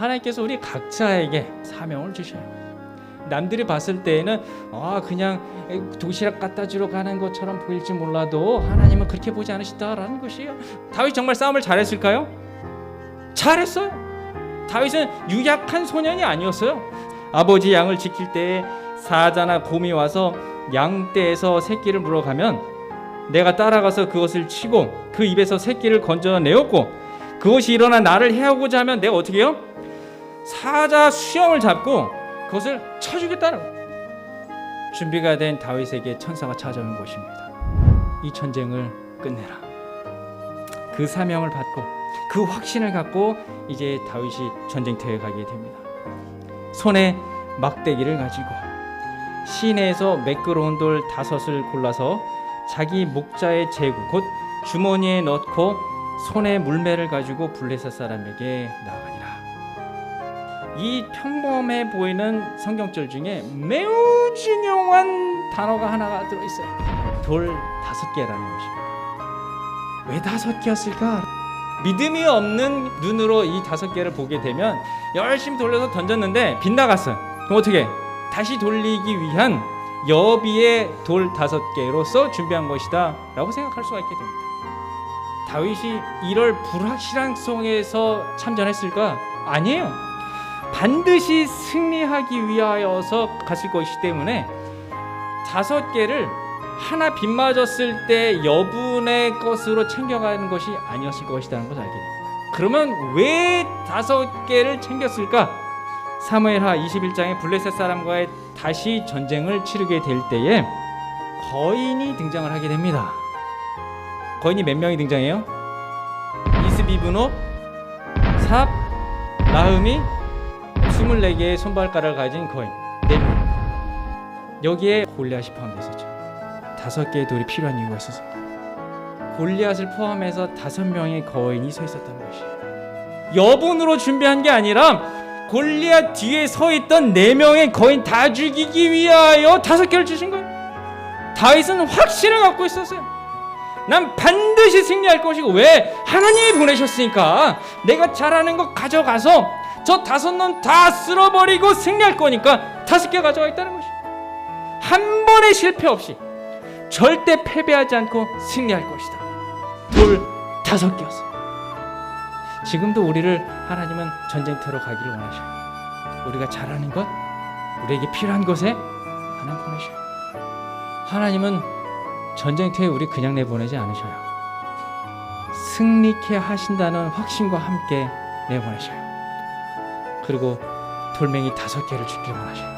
하나님께서 우리 각자에게 사명을 주셔요. 남들이 봤을 때에는 아 그냥 도시락 갖다 주러 가는 것처럼 보일지 몰라도 하나님은 그렇게 보지 않으시다라는 것이에요. 다윗 정말 싸움을 잘했을까요? 잘했어요. 다윗은 유약한 소년이 아니었어요. 아버지 양을 지킬 때에 사자나 곰이 와서 양떼에서 새끼를 물어가면 내가 따라가서 그것을 치고 그 입에서 새끼를 건져내었고 그것이 일어나 나를 해하고자 하면 내가 어떻게 해요? 사자 수염을 잡고 그것을 쳐주겠다는. 준비가 된 다윗에게 천사가 찾아온 것입니다. 이 전쟁을 끝내라. 그 사명을 받고 그 확신을 갖고 이제 다윗이 전쟁터에 가게 됩니다. 손에 막대기를 가지고 시내에서 매끄러운 돌 다섯을 골라서 자기 목자의 제구 곧 주머니에 넣고 손에 물매를 가지고 블레셋 사람에게 나가니라. 이 평범해 보이는 성경절 중에 매우 중요한 단어가 하나가 들어 있어요. 돌 다섯 개라는 것입니다. 왜 다섯 개였을까? 믿음이 없는 눈으로 이 다섯 개를 보게 되면 열심히 돌려서 던졌는데 빗나갔어요. 그럼 어떻게? 다시 돌리기 위한 여비의 돌 다섯 개로서 준비한 것이다 라고 생각할 수가 있게 됩니다. 다윗이 이럴 불확실한 속에서 참전했을까? 아니에요. 반드시 승리하기 위하여서 갔을 것이기 때문에 다섯 개를 하나 빗맞았을 때 여분의 것으로 챙겨가는 것이 아니었을 것이라는 것을 알게 됩니다. 그러면 왜 다섯 개를 챙겼을까? 사무엘하 21장에 블레셋 사람과의 다시 전쟁을 치르게 될 때에 거인이 등장을 하게 됩니다. 거인이 몇 명이 등장해요? 이스비브노, 삽, 라흠이 24개의 손발가락을 가진 거인 4명. 여기에 골리앗이 포함됐었죠. 다섯 개의 돌이 필요한 이유가 있어서 골리앗을 포함해서 다섯 명의 거인이 서 있었던 것이에요. 여분으로 준비한 게 아니라 골리앗 뒤에 서 있던 네 명의 거인 다 죽이기 위하여 다섯 개를 주신 거예요. 다윗은 확신을 갖고 있었어요. 난 반드시 승리할 것이고 왜 하나님이 보내셨으니까 내가 잘하는 거 가져가서 저 다섯 놈 다 쓸어버리고 승리할 거니까 다섯 개 가져가 있다는 것이. 한 번의 실패 없이 절대 패배하지 않고 승리할 것이다. 돌 다섯 개였어요. 지금도 우리를 하나님은 전쟁터로 가기를 원하셔요. 우리가 잘하는 것, 우리에게 필요한 것에 하나님 보내셔요. 하나님은 전쟁터에 우리 그냥 내보내지 않으셔요. 승리케 하신다는 확신과 함께 내보내셔요. 그리고 돌멩이 다섯 개를 주길 원하셔요.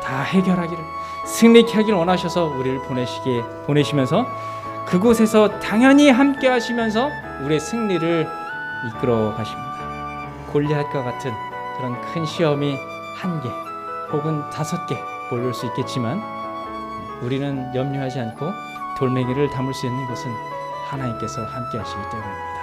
다 해결하기를 승리케 하길 원하셔서 우리를 보내시게 보내시면서 그곳에서 당연히 함께 하시면서 우리의 승리를 이끌어 가십니다. 골리앗과 같은 그런 큰 시험이 한 개 혹은 다섯 개 몰릴 수 있겠지만 우리는 염려하지 않고 돌멩이를 담을 수 있는 것은 하나님께서 함께 하시기 때문입니다.